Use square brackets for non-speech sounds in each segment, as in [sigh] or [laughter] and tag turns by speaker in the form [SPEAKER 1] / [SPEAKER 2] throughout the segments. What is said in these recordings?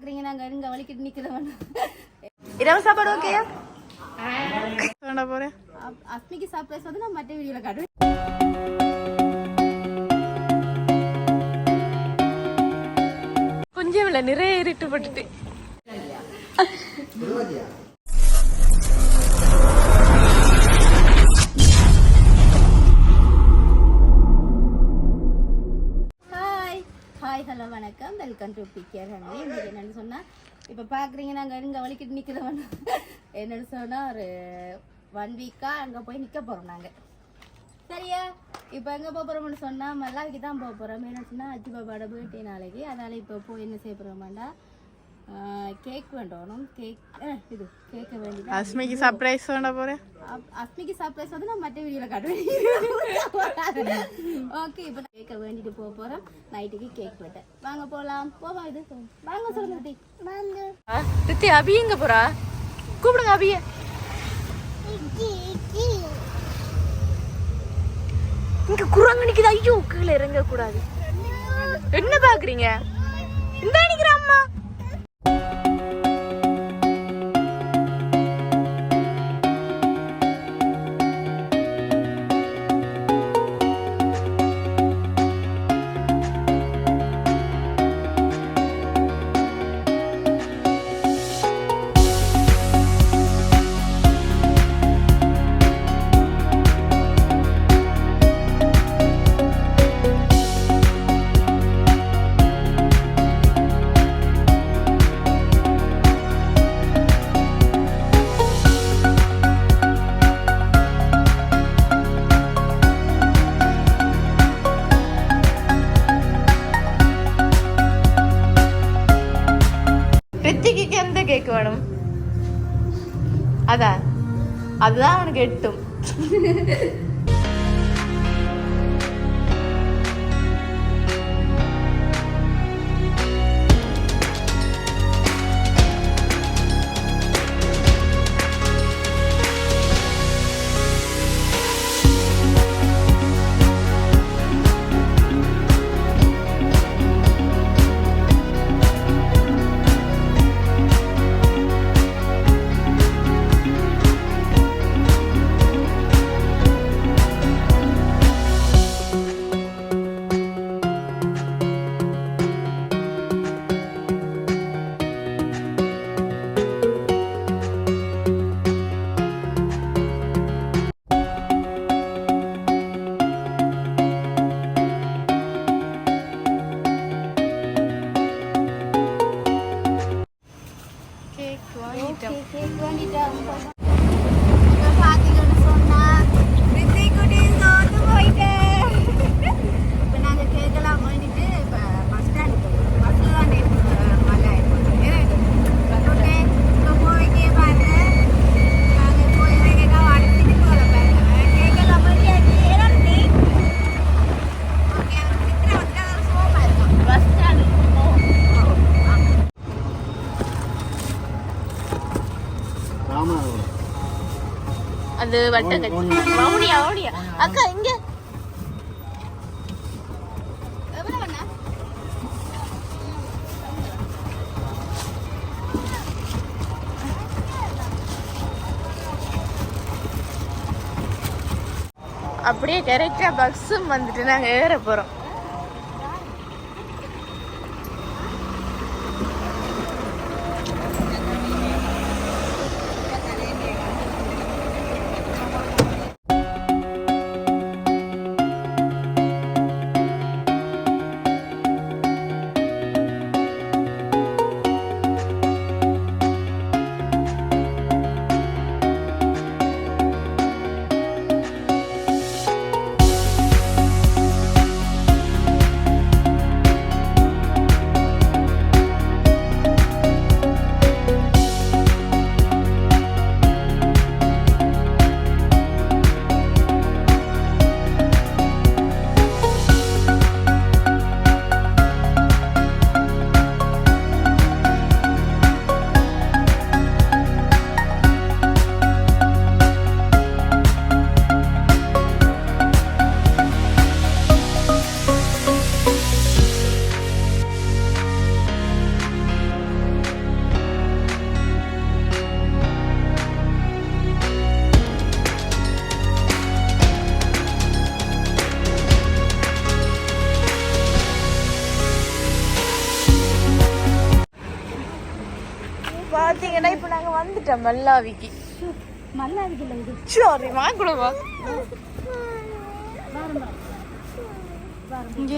[SPEAKER 1] பாக்குறீங்க நாங்க இங்க வலிக்கிட்டு நிக்கிறவன்.
[SPEAKER 2] இரவு சாப்பாடு ஓகேயா
[SPEAKER 1] அப்- அஸ்மிக்கு சர்ப்ரைஸ் வந்து நான் மற்ற வீடியோல காட்டுவேன்.
[SPEAKER 2] கொஞ்சம் இல்ல நிறைய இருட்டு
[SPEAKER 1] வணக்கம். வெல்கம் டு பிகேர் ஹனி என்னென்னு சொன்னால் இப்போ பார்க்குறீங்க நாங்கள் இங்கே வலிக்கிட்டு நிற்கிறவன் என்னன்னு சொன்னால் ஒரு ஒன் வீக்காக அங்கே போய் நிற்க போகிறோம் நாங்கள் சரியா? இப்போ எங்கே போக போகிறோம்னு சொன்னால் மல்லாவிக்கு தான் போக போகிறோம் என்ன சொன்னால் அஜி பாபாவோட பர்த்டே நாளைக்கு. அதனால் இப்போ போய் என்ன செய்ய போகிறோமாண்டா கேக் வேண்டணும் கேக் இது கேட்க வேண்டியது
[SPEAKER 2] அஸ்மிக்கு சர்ப்ரைஸ் வேண்ட போறேன்
[SPEAKER 1] அப்- அஸ்மிக்கு சர்ப்ரைஸ் வந்து நான் மற்ற வீடியோவில் காட்டுவேன் ஓகே இப்போ கேக்க வேண்டிட்டு போக போகிறோம் நைட்டுக்கு கேக் வெட்ட வாங்க போகலாம் போவா இது வாங்க சொல்லுங்க டி வாங்க
[SPEAKER 2] தித்தி அபி எங்க போறா கூப்பிடுங்க அபிய இங்க குரங்கு நிக்குது ஐயோ கீழே இறங்க கூடாது என்ன பாக்குறீங்க இந்த நிக்கிற அம்மா அதுதான் அவனுக்கு எட்டும். [laughs] அது வட்ட கட்டி மௌனியா மௌனியா அக்கா இங்க. அப்படியே கரெக்டா பஸ்ஸும் வந்துட்டு நாங்க ஏற போறோம். பாத்தீங்கன்னா இப்ப நாங்க வந்துட்டோம் மல்லாவிக்கு.
[SPEAKER 1] நல்லா இருக்குல்ல இது.
[SPEAKER 2] சாரி வாங்கக்கூடாவா இங்க.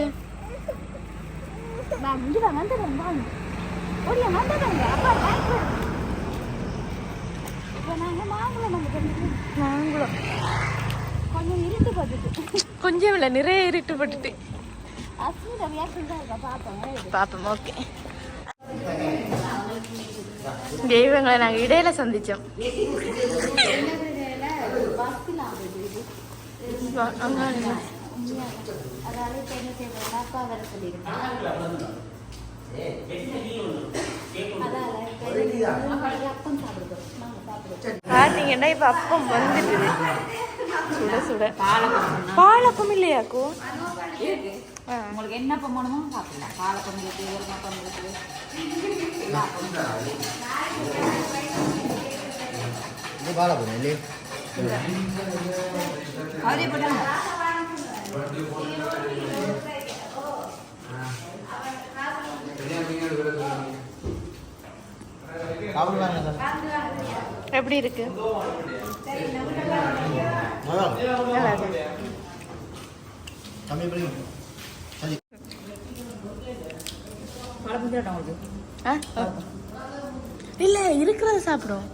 [SPEAKER 1] இங்க வந்துடுறேன் வாங்க ஓடியா வந்துடுறேங்க அப்பா இப்போ நாங்கள் மாங்குளம் வந்து கொஞ்சம்
[SPEAKER 2] வாங்கலாம்
[SPEAKER 1] கொஞ்சம் இருட்டு பார்த்துட்டு
[SPEAKER 2] கொஞ்சம் இல்ல நிறைய இருட்டு பட்டுட்டு.
[SPEAKER 1] அஸ்மிதா ரியாக்ஷன் தான் இருக்கா? பார்ப்போம்
[SPEAKER 2] ஓகே.
[SPEAKER 1] அப்பா வர சொல்லியிருக்கேன் அதால இப்போ அப்பம் சாப்பிடுறோம்
[SPEAKER 2] பாத்தீங்கன்னா இப்ப அப்பம் வந்துட்டுது சுட சுட. பாலப்பம் இல்லையாக்கும்
[SPEAKER 1] உங்களுக்கு என்ன பொம்மணுமோ சாப்பிடலாம். காலை பொண்ணு இருக்கு எருமா பொண்ணு
[SPEAKER 3] இருக்கு
[SPEAKER 2] எப்படி இருக்கு?
[SPEAKER 3] நல்லா
[SPEAKER 2] இருக்கு. ஆ? ஆ. இல்ல இருக்கிறத சாப்பிடும்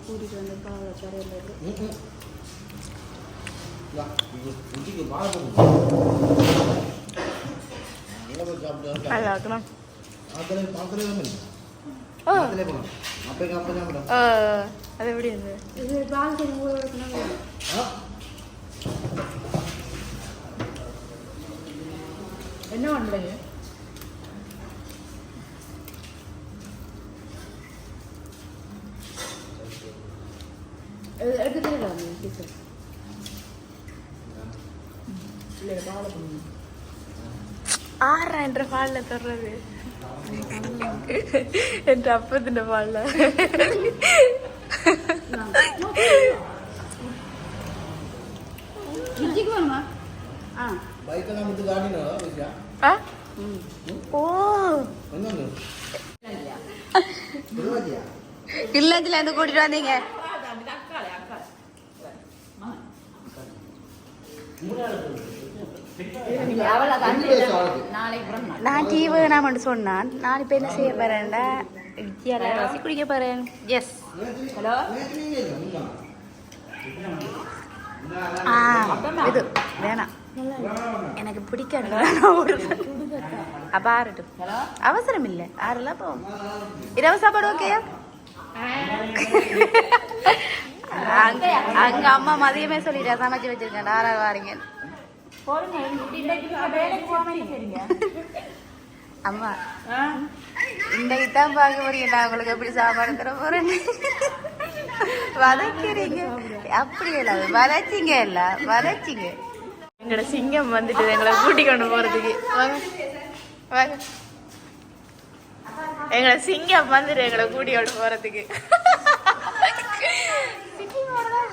[SPEAKER 1] கூட்டிகிட்டு வந்து பாவ கரையில் இருக்கு
[SPEAKER 2] நல்லா இருக்கணும்
[SPEAKER 1] வைக்கணும்
[SPEAKER 3] ஆ
[SPEAKER 2] என்ன பண்றீங்க
[SPEAKER 1] எடுத்துக்கலாம் டீச்சர்
[SPEAKER 2] ஆறா என்ற பால்ல தர்றது என்ற அப்பத்தின் பால்ல
[SPEAKER 1] இஞ்சிக்கு வேணுமா ஆ
[SPEAKER 3] பைக்கெல்லாம் வந்து
[SPEAKER 1] நான் டீ வேணாம்னு சொன்னான். நான் இப்போ என்ன செய்ய போறேன்டா? இட்லியால ரசி குடிக்க போறேன். எஸ் ஹலோ ஆ இது. வேணாம். எனக்கு பிடிக்காது வேணாம் அப்ப ஆறட்டும் அவசரம் இல்லை ஆறலாம் போவோம் இரவு சாப்பாடு ஓகேயா அங்க அங்க அம்மா மதியமே சொல்லிட்டா. சமைச்சு வச்சிருக்கேன். ஆறா வாரீங்க. அம்மா இன்னைக்கு தான் பார்க்க போறீங்க. நான் உங்களுக்கு எப்படி சாப்பாடு தர போறேன்? வதக்கிறீங்க. அப்படி இல்ல வதச்சிங்க இல்ல வதச்சிங்க.
[SPEAKER 2] எங்களோட சிங்கம் வந்துட்டு எங்களை கூட்டி கொண்டு போறதுக்கு. வாங்க வாங்க. எங்களோட சிங்கம் வந்துட்டு எங்களை கூட்டி கொண்டு போறதுக்கு. சிங்கமோட தான்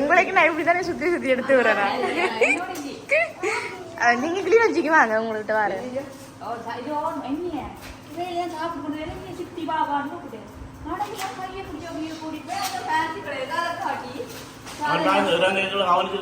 [SPEAKER 2] உங்களுக்கு நான் இப்படி தானே சுத்தி சுத்தி எடுத்து விடுறேன். நீங்க கிளீன் வச்சுக்கு வாங்க உங்கள்கிட்ட வரேன்.
[SPEAKER 4] அவனுக்கு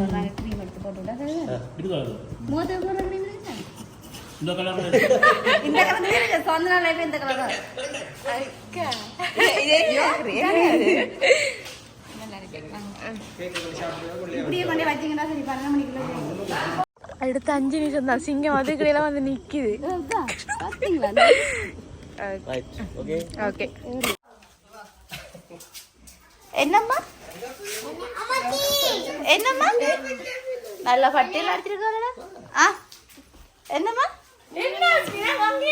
[SPEAKER 1] கூட க்ரீம் இருக்கா
[SPEAKER 4] இந்த கலர்
[SPEAKER 1] இந்த கலர் சொந்த நாள் இந்த கலர் இப்படியே கொண்டு வச்சீங்கன்னா சரி பன்னெண்டு மணிக்குள்ள
[SPEAKER 2] அடுத்த அஞ்சு நிமிஷம் தான். சிங்கம் அதுக்கிடையில வந்து நிக்குது.
[SPEAKER 3] ஓகே
[SPEAKER 2] ஓகே
[SPEAKER 1] என்னம்மா? என்னம்மா? நல்ல பட்டியல் அடிச்சிருக்காருடா. ஆ? என்னம்மா?
[SPEAKER 3] அங்க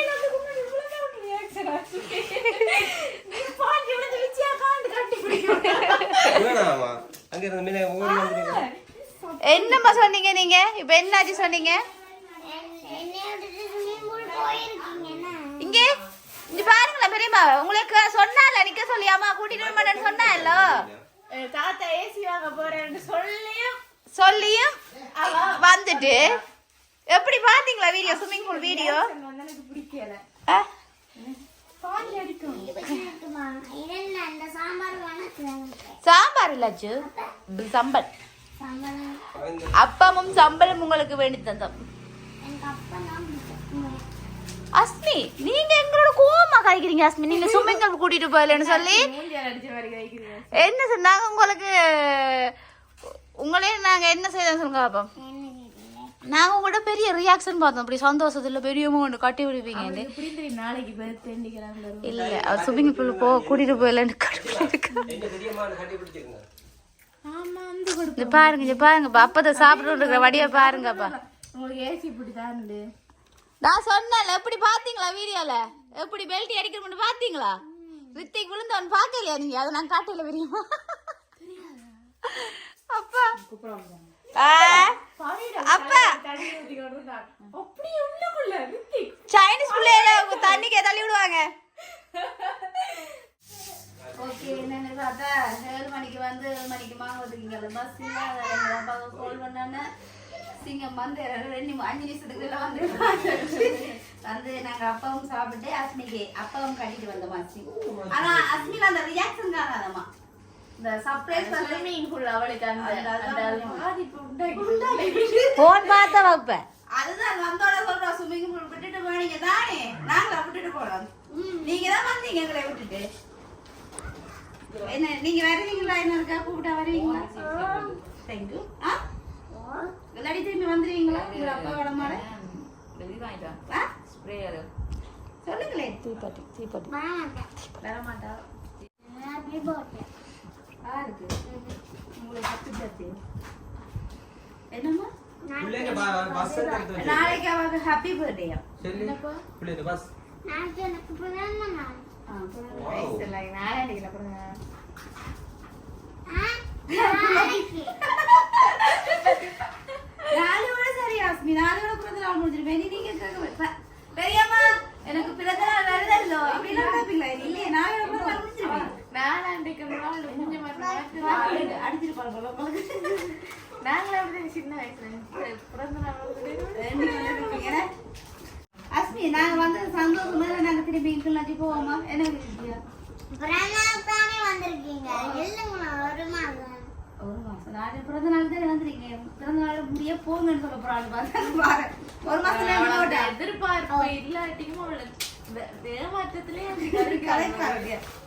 [SPEAKER 1] என்னம்மா சொன்னீங்க நீங்க? இப்ப என்னாச்சு சொன்னீங்க? இங்கே இங்க பாருங்களேன் பெரியம்மா. உங்களுக்கு சொன்னால நிக்க சொல்லி அம்மா கூட்டிட்டு வர மாட்டேன்னு சொன்னால.
[SPEAKER 2] தாத்தா ஏசி வாங்க போறேன்னு சொல்லியும்
[SPEAKER 1] சொல்லியும் வந்துட்டு. எப்படி பாத்தீங்களா வீடியோ? ஸ்விம்மிங் பூல் வீடியோ
[SPEAKER 2] பிடிக்கல.
[SPEAKER 1] சாம்பார் இல்லாச்சு சம்பல். அப்பமும் சம்பளம் உங்களுக்கு வேண்டி தந்தோம். அஸ்மி நீங்க எங்களோட கோவமா காய்க்கிறீங்க அஸ்மி. நீங்க ஸ்விம்மிங் பூல் கூட்டிட்டு போகலன்னு சொல்லி. என்ன சார் நாங்க உங்களுக்கு? உங்களே நாங்க என்ன செய்யறோம் சொல்லுங்க பாப்போம். நாங்க உங்களோட பெரிய ரியாக்ஷன் பார்த்தோம். அப்படி சந்தோஷத்துல பெரியவங்க ஒன்று கட்டி விடுவீங்க
[SPEAKER 2] நாளைக்கு
[SPEAKER 1] இல்ல அவர் ஸ்விம்மிங் பூல் போ கூட்டிட்டு போயிடலன்னு கடுப்புல
[SPEAKER 2] கொடு
[SPEAKER 1] பாருங்க பாருங்க அப்பதான் சாப்பிட்டு இருக்கிற வடிய பாருங்கப்பா நான் சொன்னேன்ல எப்படி பாத்தீங்களா வீடியோல? எப்படி பெல்ட் அடிக்கணும்னு பாத்தீங்களா? ரித்திக் விழுந்தவன் பாக்கலையா நீங்க? அதை நான் காட்டல தெரியுமா அப்பா. அப்பா.
[SPEAKER 2] தண்ணி
[SPEAKER 1] சைனீஸ் பிள்ளையில தண்ணிக்கு தள்ளி விடுவாங்க. ஓகே என்னன்னு பார்த்தா ஏழு மணிக்கு வந்து ஏழு மணிக்கு மாங்கத்துக்கு பஸ் அப்பாவுக்கு கால் பண்ணோன்னே சிங்கம் வந்து ரெண்டு அஞ்சு நிமிஷத்துக்குள்ள வந்து வந்து நாங்கள் அப்பாவும் சாப்பிட்டு அஸ்மிக்கு அப்பாவும் கட்டிட்டு வந்தோம் அஸ்மி. ஆனா அஸ்மில அந்த ரியாக்ஷன் காணாதம்மா. போன் பார்த்த வைப்ப அதுதான் வந்தோட சொல்றோம் ஸ்விம்மிங் பூல் விட்டுட்டு போனீங்க தானே? நாங்களா விட்டுட்டு போனோம் நீங்க தான் வந்தீங்க எங்களை விட்டுட்டு. என்ன நீங்க வருவீங்களா என்ன இருக்கா? கூப்பிட்டா வருவீங்களா தேங்க்யூ ஆ? இல்லாடி திரும்பி வந்துருவீங்களா? உங்க அப்பா வளமாட? ஆ? சொல்லுங்களேன். தீப்பாட்டி தீப்பாட்டி வரமாட்டா. யாருக்கு உங்களுக்கு பத்து என்னம்மா?
[SPEAKER 3] பிள்ளைங்க பஸ் எடுத்து
[SPEAKER 1] நாளைக்கு அவங்க ஹாப்பி பர்த்டேயா
[SPEAKER 3] சொல்லி. பிள்ளைங்க பஸ்
[SPEAKER 1] சரி ஆஸ்மி நாலு விட பிறந்த நாள் நீங்க கேட்க பெரியம்மா எனக்கு பிறந்த நாள் வருதல்லோ? அப்படிலாம் கேட்பீங்களா? இல்லையே நாள்
[SPEAKER 2] நாலாண்டுக்கு முன்னாள் நாங்களே அப்படி சின்ன வயசுல. பிறந்த நாள்.
[SPEAKER 1] அஸ்மி நாங்க வந்து சந்தோஷமா நாங்க திரும்பி போவோமா? என்ன விஷயம் ஒரு மாசம் நாலு பிறந்த நாள் தான் வந்திருக்கீங்க? பிறந்த நாள் முடிய போங்கன்னு சொல்ல போறாங்க. ஒரு மாசம்
[SPEAKER 2] எதிர்பார்ப்பு இல்லாட்டியும் அவளை வே- ஏமாற்றத்திலே? என்னதான்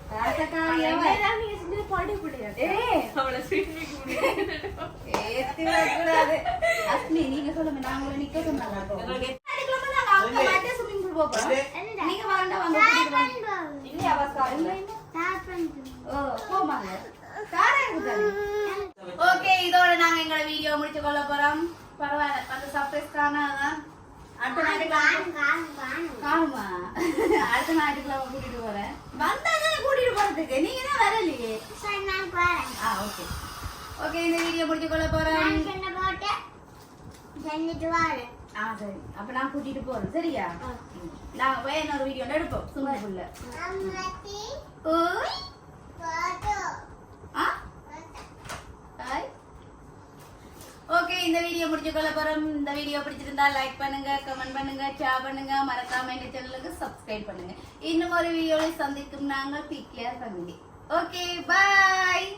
[SPEAKER 2] நீங்க
[SPEAKER 1] சொல்லுங்க நான் உங்களை நிக்க சொன்னாங்க அப்போ. அதுக்குள்ள நாங்க அவங்க மட்டும் swimming pool போக போறோம். நீங்க வேண்டாம் வாங்க கூட்டிட்டு வாங்க. இல்லையா, bus காருங்க? ஓ, போமாங்க. காரா இருக்குதானே? ஓகே இதோட நாங்க எங்களோட வீடியோ முடிச்சு கொள்ள போறோம் பரவாயில்ல அந்த சர்ப்ரைஸ் காணாதான் அடுத்த நாட்டுக்கு காணுமா அடுத்த நாட்டுக்குள்ள கூட்டிட்டு போறேன் வந்தா தானே கூட்டிட்டு போறதுக்கு நீங்க தான் வரலையே ஆ ஓகே முடிச்சு கொள்ள போறேன் ஆ சரி. அப்ப நான் கூட்டிட்டு போறேன். சரியா. நாங்க போய் இன்னொரு வீடியோ எடுப்போம். சும்மாக்குள்ள ஓய் ஆ? ஹாய் ஓகே இந்த வீடியோ முடிச்சு கொள்ள போறோம் இந்த வீடியோ பிடிச்சிருந்தா லைக் பண்ணுங்க கமெண்ட் பண்ணுங்க ஷேர் பண்ணுங்க. மறக்காம இந்த சேனலுக்கு சப்ஸ்கிரைப் பண்ணுங்க. இன்னும் ஒரு வீடியோவில் சந்திக்கும் நாங்கள். PKR family okay bye